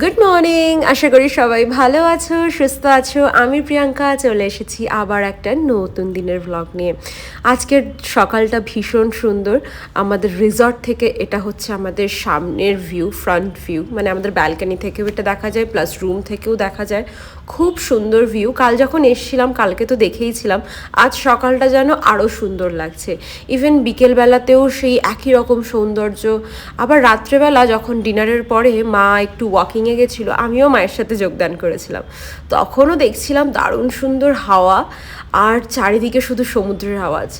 Good morning আশা করি সবাই ভালো আছো, সুস্থ আছো। আমি প্রিয়াঙ্কা, চলে এসেছি আবার একটা নতুন দিনের ব্লগ নিয়ে। আজকের সকালটা ভীষণ সুন্দর। আমাদের রিসর্ট থেকে এটা হচ্ছে আমাদের সামনের ভিউ ফ্রন্ট ভিউ মানে আমাদের ব্যালকানি থেকেও এটা দেখা যায় প্লাস রুম থেকেও দেখা যায়। খুব সুন্দর ভিউ কাল যখন এসছিলাম, কালকে তো দেখেইছিলাম। আজ সকালটা যেন আরও সুন্দর লাগছে। ইভেন বিকেলবেলাতেও সেই একই রকম সৌন্দর্য। আবার রাত্রেবেলা যখন ডিনারের পরে মা একটু ওয়াকিংয়ে গেছিল, আমিও মায়ের সাথে যোগদান করেছিলাম। তখনও দেখছিলাম দারুণ সুন্দর হাওয়া, আর চারিদিকে শুধু সমুদ্রের আওয়াজ।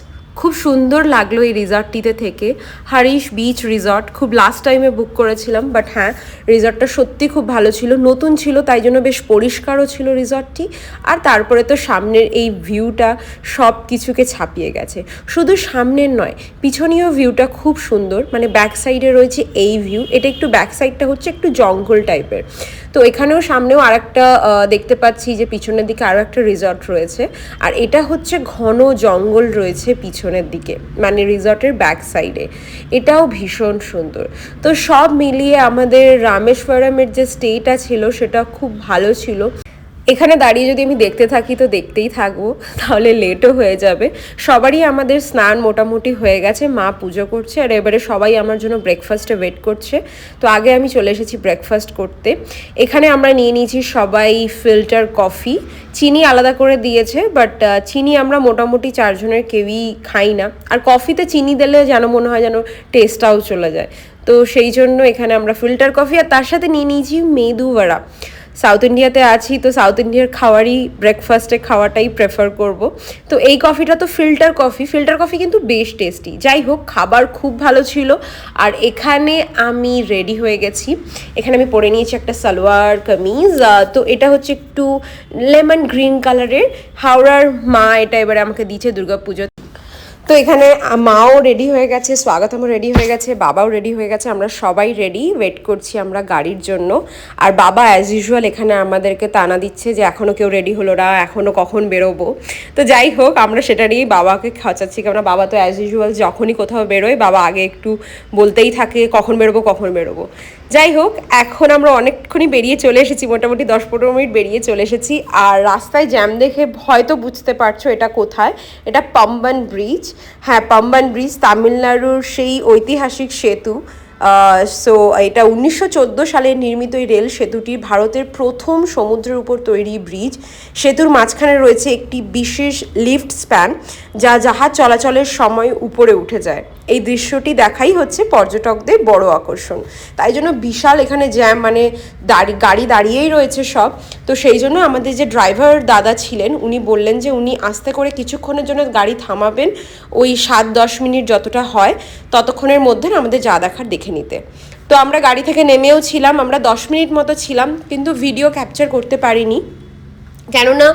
খুব সুন্দর লাগল এই রিসর্টটিতে থেকে। হারিশ বিচ রিসর্ট খুব লাস্ট টাইমে বুক করেছিলাম বাট হ্যাঁ রিসর্টটা সত্যি খুব ভালো ছিল। নতুন ছিল, তাই জন্য বেশ পরিষ্কারও ছিল রিসর্টটি। আর তারপরে তো সামনের এই ভিউটা সব কিছুকে ছাপিয়ে গেছে। শুধু সামনের নয় পিছনীয় ভিউটা খুব সুন্দর। মানে ব্যাক সাইডে রয়েছে এই ভিউ এটা একটু ব্যাক সাইডটা হচ্ছে একটু জঙ্গল টাইপের তো এখানেও সামনেও আর একটা দেখতে পাচ্ছি যে পিছনের দিকে আরও একটা রিসর্ট রয়েছে। আর এটা হচ্ছে ঘন জঙ্গল রয়েছে পিছনের দিকে মানে রিসর্টের ব্যাক সাইডে এটাও ভীষণ সুন্দর। তো সব মিলিয়ে আমাদের রামেশ্বরমের যে স্টেটা ছিল, সেটা খুব ভালো ছিল। এখানে দাঁড়িয়ে যদি আমি দেখতে থাকি, তো দেখতেই থাকব। তাহলে লেটও হয়ে যাবে। সবারই আমাদের স্নান মোটামুটি হয়ে গেছে। মা পুজো করছে আর এবারে সবাই আমার জন্য ব্রেকফাস্টে ওয়েট করছে। তো আগে আমি চলে এসেছি ব্রেকফাস্ট করতে। এখানে আমরা নিয়ে নিয়েছি সবাই ফিল্টার কফি চিনি আলাদা করে দিয়েছে বাট চিনি আমরা মোটামুটি চারজনের কেউই খাই না। আর কফিতে চিনি দিলে যেন মনে হয় যেন টেস্টটাও চলে যায়। তো সেই জন্য এখানে আমরা ফিল্টার কফি আর তার সাথে নিয়ে নিয়েছি মেদু বড়া সাউথ ইন্ডিয়াতে আছি, তো সাউথ ইন্ডিয়ার খাওয়ারই ব্রেকফাস্টে খাওয়াটাই প্রেফার করব। তো এই কফিটা তো ফিল্টার কফি ফিল্টার কফি কিন্তু বেশ টেস্টি যাই হোক, খাবার খুব ভালো ছিল। আর এখানে আমি রেডি হয়ে গেছি। এখানে আমি পরে নিয়েছি একটা সালোয়ার কামিজ তো এটা হচ্ছে একটু লেমন গ্রিন কালারের হাওড়ার মা এটা এবারে আমাকে দিয়েছে দুর্গাপুজো তো এখানে মাও রেডি হয়ে গেছে, স্বাগতমও রেডি হয়ে গেছে, বাবাও রেডি হয়ে গেছে, আমরা সবাই রেডি ওয়েট করছি আমরা গাড়ির জন্য। আর বাবা অ্যাজ ইউজুয়াল এখানে আমাদেরকে তানা দিচ্ছে যে এখনও কেউ রেডি হলো না এখনও কখন বেরোবো। তো যাই হোক, আমরা সেটা নিয়েই বাবাকে খাঁচাচ্ছি কেন বাবা তো অ্যাজ ইউজুয়াল যখনই কোথাও বেরোয়, বাবা আগে একটু বলতেই থাকে কখন বেরোবো কখন বেরোবো। যাই হোক, এখন আমরা অনেকক্ষণই বেরিয়ে চলে এসেছি, মোটামুটি দশ পনেরো মিনিট বেরিয়ে চলে এসেছি। আর রাস্তায় জ্যাম দেখে হয়তো বুঝতে পারছ এটা কোথায়। এটা পাম্বান ব্রিজ। হ্যাঁ পাম্বান ব্রিজ, তামিলনাড়ুর সেই ঐতিহাসিক সেতু। সো এটা উনিশশো চোদ্দ সালে নির্মিত এই রেল সেতুটি ভারতের প্রথম সমুদ্রের উপর তৈরি ব্রিজ। সেতুর মাঝখানে রয়েছে একটি বিশেষ লিফট স্প্যান যা জাহাজ চলাচলের সময় উপরে উঠে যায়। এই দৃশ্যটি দেখাই হচ্ছে পর্যটকদের বড় আকর্ষণ। তাই জন্য বিশাল এখানে জ্যাম মানে দাঁড়ি, গাড়ি দাঁড়িয়েই রয়েছে সব। তো সেই জন্য আমাদের যে ড্রাইভার দাদা ছিলেন, উনি বললেন যে উনি আস্তে করে কিছুক্ষণের জন্য গাড়ি থামাবেন। ওই সাত দশ মিনিট যতটা হয়, ততক্ষণের মধ্যে আমাদের যা দেখার দেখে নিতে তো আমরা গাড়ি থেকে নেমেও ছিলাম, আমরা দশ মিনিট মতো ছিলাম, কিন্তু ভিডিও ক্যাপচার করতে পারিনি। কেননা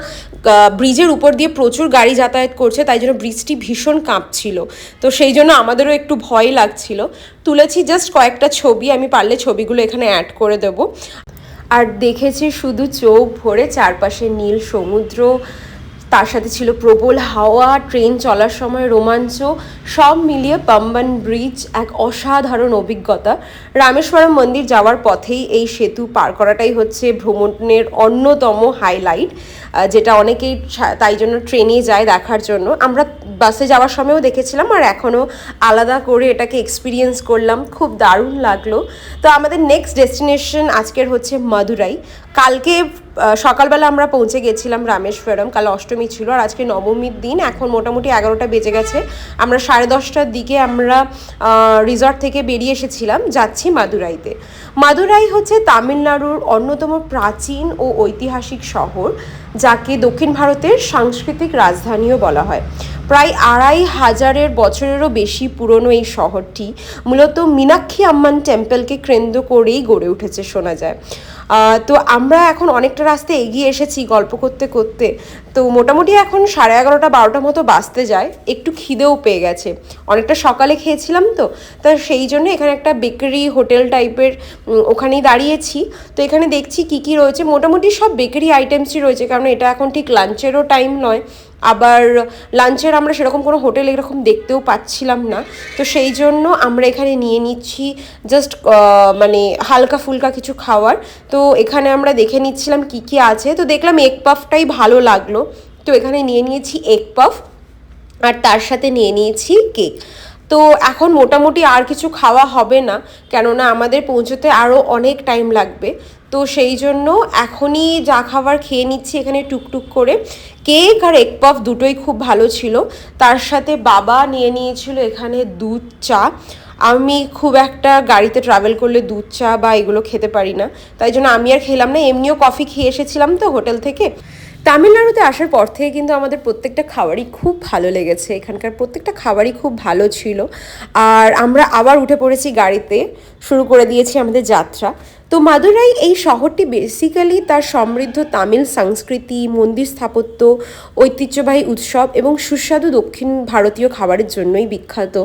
ব্রিজের উপর দিয়ে প্রচুর গাড়ি যাতায়াত করছে, তাই জন্য ব্রিজটি ভীষণ কাঁপছিল। তো সেই জন্য আমাদেরও একটু ভয় লাগছিল। তুলেছি জাস্ট কয়েকটা ছবি, আমি পারলে ছবিগুলো এখানে অ্যাড করে দেবো। আর দেখেছি শুধু চোখ ভরে চারপাশে নীল সমুদ্র তার সাথে ছিল প্রবল হাওয়া, ট্রেন চলার সময় রোমাঞ্চ, সব মিলিয়ে পাম্বান ব্রিজ এক অসাধারণ অভিজ্ঞতা। রামেশ্বরম মন্দির যাওয়ার পথেই এই সেতু পার করাটাই হচ্ছে ভ্রমণের অন্যতম হাইলাইট যেটা অনেকেই তাই জন্য ট্রেনে যায় দেখার জন্য। আমরা বাসে যাওয়ার সময়ও দেখেছিলাম আর এখনও আলাদা করে এটাকে এক্সপিরিয়েন্স করলাম। খুব দারুণ লাগল। তো আমাদের নেক্সট ডেস্টিনেশন আজকের হচ্ছে মাদুরাই। কালকে সকালবেলা আমরা পৌঁছে গেছিলাম রামেশ্বরম, কাল অষ্টমী ছিল আর আজকে নবমীর দিন, এখন মোটামুটি এগারোটা বেজে গেছে। আমরা সাড়ে দশটার দিকে আমরা রিসর্ট থেকে বেরিয়ে এসেছিলাম, যাচ্ছি মাদুরাইতে। মাদুরাই হচ্ছে তামিলনাড়ুর অন্যতম প্রাচীন ও ঐতিহাসিক শহর, যাকে দক্ষিণ ভারতের সাংস্কৃতিক রাজধানীও বলা হয়। প্রায় আড়াই হাজারের বছরেরও বেশি পুরনো এই শহরটি, মূলত মীনাক্ষী আম্মান টেম্পলকে কেন্দ্র করেই গড়ে উঠেছে, শোনা যায়। তো আমরা এখন অনেকটা রাস্তা এগিয়ে এসেছি গল্প করতে করতে। তো মোটামুটি এখন সাড়ে এগারোটা বারোটা মতো বাঁচতে যায়। একটু খিদেও পেয়ে গেছে। অনেকটা সকালে খেয়েছিলাম তো। তা সেই জন্য এখানে একটা বেকারি হোটেল টাইপের ওখানেই দাঁড়িয়েছি। তো এখানে দেখছি কি কি রয়েছে। মোটামুটি সব বেকারি আইটেমসই রয়েছে। কারণ এটা এখন ঠিক লাঞ্চেরও টাইম নয়। আবার লাঞ্চের আমরা সেরকম কোনো হোটেল এরকম দেখতেও পাচ্ছিলাম না। তো সেই জন্য আমরা এখানে নিয়ে নিচ্ছি জাস্ট মানে হালকা ফুলকা কিছু খাওয়ার। তো এখানে আমরা দেখে নিচ্ছিলাম কি কি আছে। তো দেখলাম এগ পাফটাই ভালো লাগল। তো এখানে নিয়ে নিয়েছি এগ পাফ আর তার সাথে নিয়ে নিয়েছি কেক তো এখন মোটামুটি আর কিছু খাওয়া হবে না, কেননা আমাদের পৌঁছতে আরও অনেক টাইম লাগবে। তো সেই জন্য এখনই যা খাবার খেয়ে নিচ্ছি এখানে টুকটুক করে। কেক আর এগ পফ দুটোই খুব ভালো ছিল। তার সাথে বাবা নিয়ে নিয়েছিল এখানে দুধ চা। আমি খুব একটা গাড়িতে ট্রাভেল করলে দুধ চা বা এগুলো খেতে পারি না। তাই জন্য আমি আর খেলাম না, এমনিও কফি খেয়ে এসেছিলাম তো হোটেল থেকে। তামিলনাড়ুতে আসার পর থেকে কিন্তু আমাদের প্রত্যেকটা খাবারই খুব ভালো লেগেছে। এখানকার প্রত্যেকটা খাবারই খুব ভালো ছিল। আর আমরা আবার উঠে পড়েছি গাড়িতে। শুরু করে দিয়েছি আমাদের যাত্রা। তো মাদুরাই এই শহরটি বেসিক্যালি তার সমৃদ্ধ তামিল সংস্কৃতি, মন্দির স্থাপত্য, ঐতিহ্যবাহী উৎসব এবং সুস্বাদু দক্ষিণ ভারতীয় খাবারের জন্যই বিখ্যাত।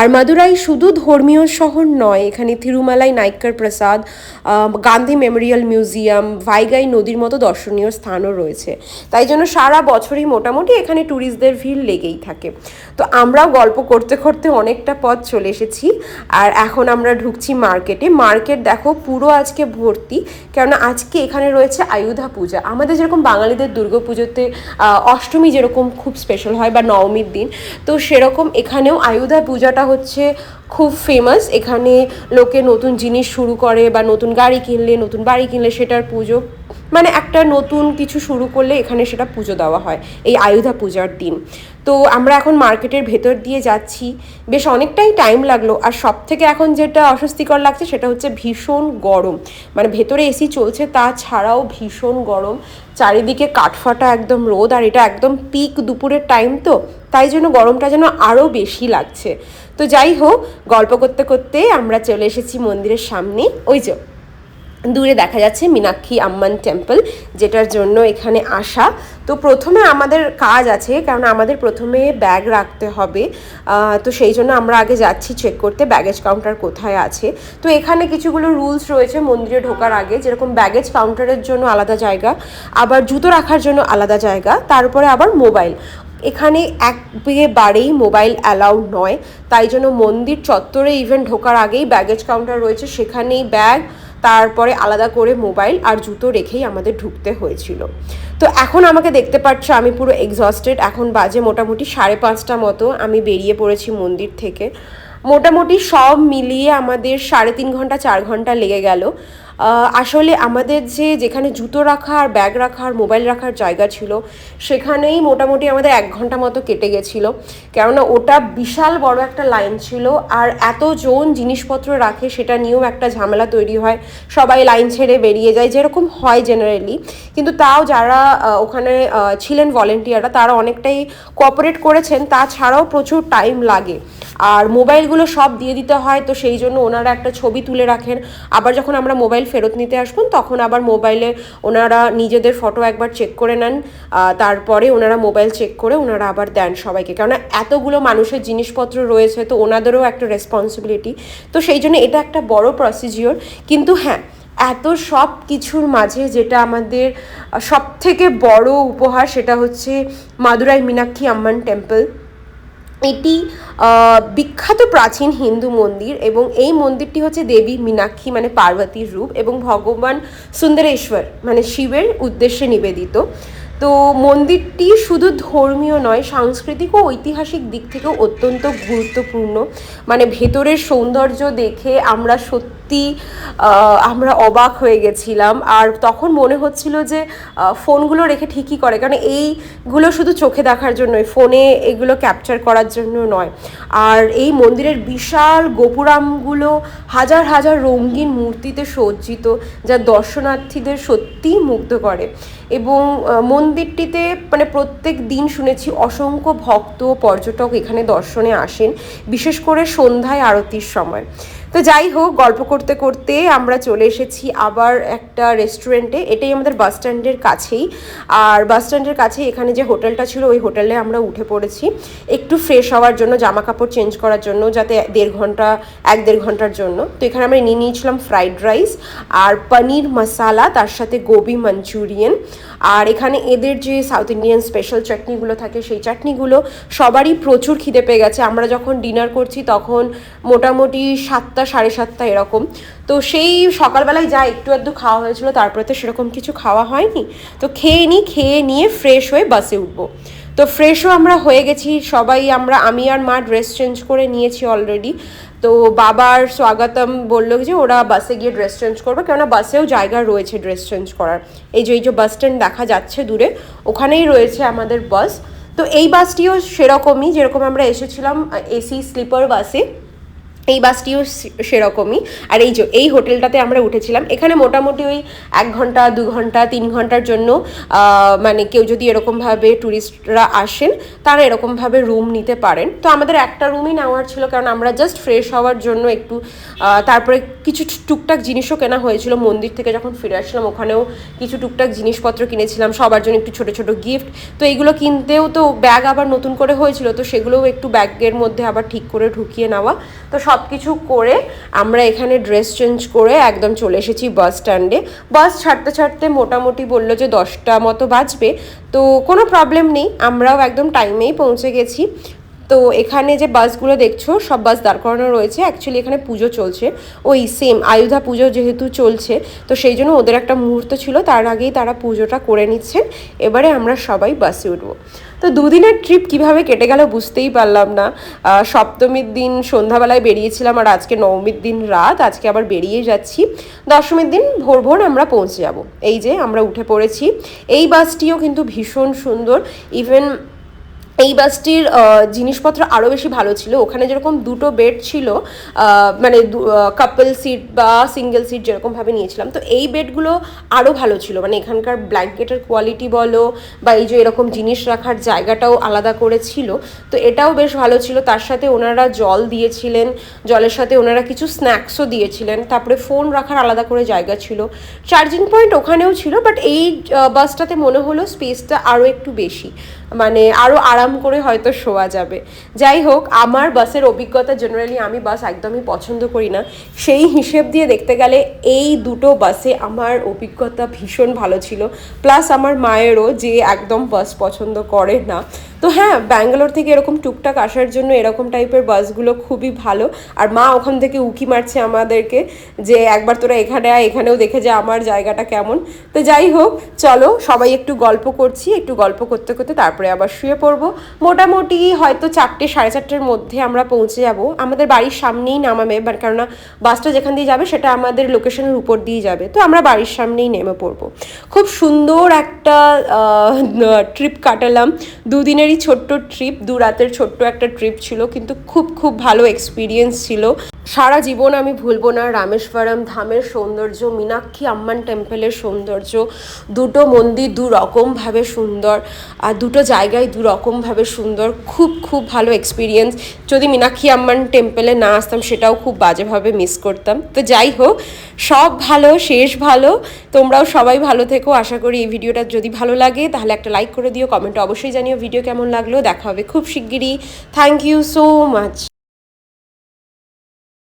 আর মাদুরাই শুধু ধর্মীয় শহর নয়, এখানে তিরুমালাই নাইকার প্রসাদ গান্ধী মেমোরিয়াল মিউজিয়াম, ভাইগাই নদীর মতো দর্শনীয় স্থানও রয়েছে। তাই জন্য সারা বছরই মোটামুটি এখানে ট্যুরিস্টদের ভিড় লেগেই থাকে। তো আমরাও গল্প করতে করতে অনেকটা পথ চলে এসেছি। আর এখন আমরা ঢুকছি মার্কেটে মার্কেট দেখো, পুরো আজকে ভর্তি, কেননা আজকে এখানে রয়েছে আয়ুধা পূজা। আমাদের যেরকম বাঙালিদের দুর্গা পুজোতে অষ্টমী যেরকম খুব স্পেশাল হয় বা নবমীর দিন, তো সেরকম এখানেও আয়ুধা পূজাটা হচ্ছে খুব ফেমাস এখানে লোকে নতুন জিনিস শুরু করে বা নতুন গাড়ি কিনলে, নতুন বাড়ি কিনলে সেটার পুজো। মানে একটা নতুন কিছু শুরু করলে এখানে সেটা পুজো দেওয়া হয়, এই আয়ুধা পূজার দিন। তো আমরা এখন মার্কেটের ভেতর দিয়ে যাচ্ছি। বেশ অনেকটাই টাইম লাগল। আর সব থেকে এখন যেটা অস্বস্তিকর লাগছে সেটা হচ্ছে ভীষণ গরম। মানে ভেতরে এসি চলছে তা ছাড়াও ভীষণ গরম। চারিদিকে কাঠফাটা একদম রোদ আর এটা একদম পিক দুপুরের টাইম তো, তাই জন্য গরমটা যেন আরও বেশি লাগছে। তো যাই হোক, গল্প করতে করতে আমরা চলে এসেছি মন্দিরের সামনে। ওই যে দূরে দেখা যাচ্ছে মীনাক্ষী আম্মান টেম্পল, যেটার জন্য এখানে আসা। তো প্রথমে আমাদের কাজ আছে, কারণ আমাদের প্রথমে ব্যাগ রাখতে হবে। তো সেই জন্য আমরা আগে যাচ্ছি চেক করতে ব্যাগেজ কাউন্টার কোথায় আছে। তো এখানে কিছুগুলো রুলস রয়েছে মন্দিরে ঢোকার আগে, যেরকম ব্যাগেজ কাউন্টারের জন্য আলাদা জায়গা, আবার জুতো রাখার জন্য আলাদা জায়গা তারপরে আবার মোবাইল এখানে একেবারেই মোবাইল অ্যালাউড নয়, তাই জন্য মন্দির চত্বরে ইভেন ঢোকার আগেই ব্যাগেজ কাউন্টার রয়েছে, সেখানেই ব্যাগ তারপরে আলাদা করে মোবাইল আর জুতো রেখেই আমাদের ঢুকতে হয়েছিল। তো এখন আমাকে দেখতে পাচ্ছ, আমি পুরো এক্সস্টেড এখন বাজে মোটামুটি সাড়ে পাঁচটা মতো, আমি বেরিয়ে পড়েছি মন্দির থেকে। মোটামুটি সব মিলিয়ে আমাদের সাড়ে তিন ঘণ্টা, চার ঘণ্টা লেগে গেল। আসলে আমাদের যে যেখানে জুতো রাখা আর ব্যাগ রাখা আর মোবাইল রাখার জায়গা ছিল, সেখানেই মোটামুটি আমাদের এক ঘণ্টা মতো কেটে গেছিল। কেননা ওটা বিশাল বড় একটা লাইন ছিল আর এত এতজন জিনিসপত্র রাখে সেটা নিয়েও একটা ঝামেলা তৈরি হয়। সবাই লাইন ছেড়ে বেরিয়ে যায়, যেরকম হয় জেনারেলি কিন্তু তাও যারা ওখানে ছিলেন ভলেন্টিয়াররা তারা অনেকটাই কোঅপারেট করেছেন। তাছাড়াও প্রচুর টাইম লাগে। আর মোবাইলগুলো সব দিয়ে দিতে হয়, তো সেই জন্য ওনারা একটা ছবি তুলে রাখেন। আবার যখন আমরা মোবাইল ফেরত নিতে আসবেন তখন আবার মোবাইলে ওনারা নিজেদের ফটো একবার চেক করে নেন তারপরে ওনারা মোবাইল চেক করে ওনারা আবার দেন সবাইকে। কেননা এতগুলো মানুষের জিনিসপত্র রয়েছে, তো ওনাদেরও একটা রেসপন্সিবিলিটি তো সেই জন্য এটা একটা বড় প্রসিজিওর কিন্তু হ্যাঁ এত সব কিছুর মাঝে যেটা আমাদের সব থেকে বড় উপহার, সেটা হচ্ছে মাদুরাই মীনাক্ষী আম্মান টেম্পল এটি বিখ্যাত প্রাচীন হিন্দু মন্দির এবং এই মন্দিরটি হচ্ছে দেবী মীনাক্ষী মানে পার্বতীর রূপ এবং ভগবান সুন্দরেশ্বর মানে শিবের উদ্দেশ্যে নিবেদিত। তো মন্দিরটি শুধু ধর্মীয় নয়, সাংস্কৃতিক ও ঐতিহাসিক দিক থেকেও অত্যন্ত গুরুত্বপূর্ণ। মানে ভেতরের সৌন্দর্য দেখে আমরা সত্যি আমরা অবাক হয়ে গেছিলাম। আর তখন মনে হচ্ছিল যে ফোনগুলো রেখে ঠিকই করে, কারণ এইগুলো শুধু চোখে দেখার জন্যই, ফোনে এগুলো ক্যাপচার করার জন্য নয়। আর এই মন্দিরের বিশাল গোপুরামগুলো হাজার হাজার রঙিন মূর্তিতে সজ্জিত, যা দর্শনার্থীদের সত্যিই মুগ্ধ করে। এবং মন্দিরটিতে মানে প্রত্যেক দিন শুনেছি অসংখ্য ভক্ত পর্যটক এখানে দর্শনে আসেন, বিশেষ করে সন্ধ্যায় আরতির সময়। তো যাই হোক, গল্প করতে করতে আমরা চলে এসেছি আবার একটা রেস্টুরেন্টে এটাই আমাদের বাস স্ট্যান্ডের কাছেই। আর বাস স্ট্যান্ডের কাছে এখানে যে হোটেলটা ছিল, ওই হোটেলে আমরা উঠে পড়েছি। একটু ফ্রেশ হওয়ার জন্য জামা কাপড় চেঞ্জ করার জন্য, যাতে দেড় ঘণ্টা, এক দেড় ঘণ্টার জন্য। তো এখানে আমরা নিয়ে নিয়েছিলাম ফ্রাইড রাইস আর পনির মশালা তার সাথে গোবি মাঞ্চুরিয়ান আর এখানে এদের যে সাউথ ইন্ডিয়ান স্পেশাল চাটনিগুলো থাকে, সেই চাটনিগুলো সবারই প্রচুর খিদে পেয়ে গেছে। আমরা যখন ডিনার করছি তখন মোটামুটি সাতটা, সাড়ে সাতটা এরকম। তো সেই সকালবেলায় যা একটু আধটু খাওয়া হয়েছিল, তারপরে তো সেরকম কিছু খাওয়া হয়নি। তো খেয়ে নিই খেয়ে নিয়ে ফ্রেশ হয়ে বাসে উঠবো। তো ফ্রেশও আমরা হয়ে গেছি। সবাই আমরা, আমি আর মা ড্রেস চেঞ্জ করে নিয়েছি অলরেডি তো বাবার স্বাগতম বলল যে ওরা বাসে গিয়ে ড্রেস চেঞ্জ করবে, কেননা বাসেও জায়গা রয়েছে ড্রেস চেঞ্জ করার। এই যে এই যে বাস স্ট্যান্ড দেখা যাচ্ছে দূরে, ওখানেই রয়েছে আমাদের বাস তো এই বাসটিও সেরকমই, যেরকম আমরা এসেছিলাম এসি স্লিপার বাসে এই বাসটিও সেরকমই। আর এই যে, এই হোটেলটাতে আমরা উঠেছিলাম, এখানে মোটামুটি ওই এক ঘণ্টা, দু ঘণ্টা, তিন ঘণ্টার জন্য মানে কেউ যদি এরকমভাবে ট্যুরিস্টরা আসেন, তারা এরকমভাবে রুম নিতে পারেন। তো আমাদের একটা রুমই নেওয়ার ছিল, কারণ আমরা জাস্ট ফ্রেশ হওয়ার জন্য একটু তারপরে কিছু টুকটাক জিনিসও কেনা হয়েছিল। মন্দির থেকে যখন ফিরে আসলাম, ওখানেও কিছু টুকটাক জিনিসপত্র কিনেছিলাম, সবার জন্য একটু ছোট ছোট গিফট তো এইগুলো কিনতেও তো ব্যাগ আবার নতুন করে হয়েছিল, তো সেগুলোও একটু ব্যাগের মধ্যে আবার ঠিক করে ঢুকিয়ে নেওয়া। তো সব কিছু করে আমরা এখানে ড্রেস চেঞ্জ করে একদম চলে এসেছি বাস স্ট্যান্ডে বাস ছাড়তে ছাড়তে মোটামুটি বলল যে দশটা মতো বাজবে। তো কোনো প্রবলেম নেই, আমরাও একদম টাইমেই পৌঁছে গেছি। তো এখানে যে বাসগুলো দেখছ, সব বাস দাঁড় করানো রয়েছে। অ্যাকচুয়ালি এখানে পুজো চলছে। ওই সেম আয়ুধা পুজো যেহেতু চলছে, তো সেই জন্য ওদের একটা মুহূর্ত ছিল। তার আগেই তারা পুজোটা করে নিচ্ছেন। এবারে আমরা সবাই বাসে উঠবো। তো দুদিনের ট্রিপ কীভাবে কেটে গেল বুঝতেই পারলাম না। সপ্তমীর দিন সন্ধ্যাবেলায় বেরিয়েছিলাম আর আজকে নবমীর দিন রাত, আজকে আবার বেরিয়ে যাচ্ছি। দশমীর দিন ভোর ভোর আমরা পৌঁছে যাব। এই যে আমরা উঠে পড়েছি। এই বাসটিও কিন্তু ভীষণ সুন্দর। ইভেন এই বাসটির জিনিসপত্র আরও বেশি ভালো ছিল। ওখানে যেরকম দুটো বেড ছিল মানে কাপল সিট বা সিঙ্গেল সিট যেরকমভাবে নিয়েছিলাম, তো এই বেডগুলো আরও ভালো ছিল। মানে এখানকার ব্ল্যাঙ্কেটের কোয়ালিটি বলো, বা এই যে এরকম জিনিস রাখার জায়গাটাও আলাদা করে ছিল। তো এটাও বেশ ভালো ছিল। তার সাথে ওনারা জল দিয়েছিলেন, জলের সাথে ওনারা কিছু স্ন্যাক্সও দিয়েছিলেন। তারপরে ফোন রাখার আলাদা করে জায়গা ছিল। চার্জিং পয়েন্ট ওখানেও ছিল বাট এই বাসটাতে মনে হলো স্পেসটা আরও একটু বেশি। মানে আরও আরাম করে হয়তো শোয়া যাবে। যাই হোক, আমার বাসের অভিজ্ঞতা জেনারেলি আমি বাস একদমই পছন্দ করি না। সেই হিসেব দিয়ে দেখতে গেলে এই দুটো বাসে আমার অভিজ্ঞতা ভীষণ ভালো ছিল। প্লাস আমার মায়েরও যে একদম বাস পছন্দ করে না। তো হ্যাঁ ব্যাঙ্গালোর থেকে এরকম টুকটাক আসার জন্য এরকম টাইপের বাসগুলো খুবই ভালো। আর মা ওখান থেকে উকি মারছে আমাদেরকে যে, একবার তোরা এখানে আয়, এখানেও দেখে যা আমার জায়গাটা কেমন। তো যাই হোক, চলো সবাই একটু গল্প করছি, একটু গল্প করতে করতে তারপরে আবার শুয়ে পড়ব। মোটামুটি হয়তো চারটে, সাড়ে চারটের মধ্যে আমরা পৌঁছে যাব। আমাদের বাড়ির সামনেই নামাবে কেননা বাসটা যেখান দিয়ে যাবে সেটা আমাদের লোকেশনের উপর দিয়ে যাবে। তো আমরা বাড়ির সামনেই নেমে পড়ব। খুব সুন্দর একটা ট্রিপ কাটালাম। দুদিনেরই ছোট্ট ট্রিপ দু রাতের ছোট্ট একটা ট্রিপ ছিল, কিন্তু খুব খুব ভালো এক্সপিরিয়েন্স ছিল। সারা জীবন আমি ভুলবো না, রামেশ্বরম ধামের সৌন্দর্য, মীনাক্ষী আম্মান টেম্পলের সৌন্দর্য, দুটো মন্দির দু রকমভাবে সুন্দর, আর দুটো জায়গায় দু রকমভাবে সুন্দর, খুব খুব ভালো এক্সপিরিয়েন্স যদি মীনাক্ষী আম্মান টেম্পলে না আসতাম, সেটাও খুব বাজেভাবে মিস করতাম। তো যাই হোক, সব ভালো, শেষ ভালো। তোমরাও সবাই ভালো থেকো। আশা করি এই ভিডিওটা যদি ভালো লাগে, তাহলে একটা লাইক করে দিও কমেন্টে অবশ্যই জানিও ভিডিও কেমন লাগল? দেখা হবে খুব শিগগিরই। Thank you so much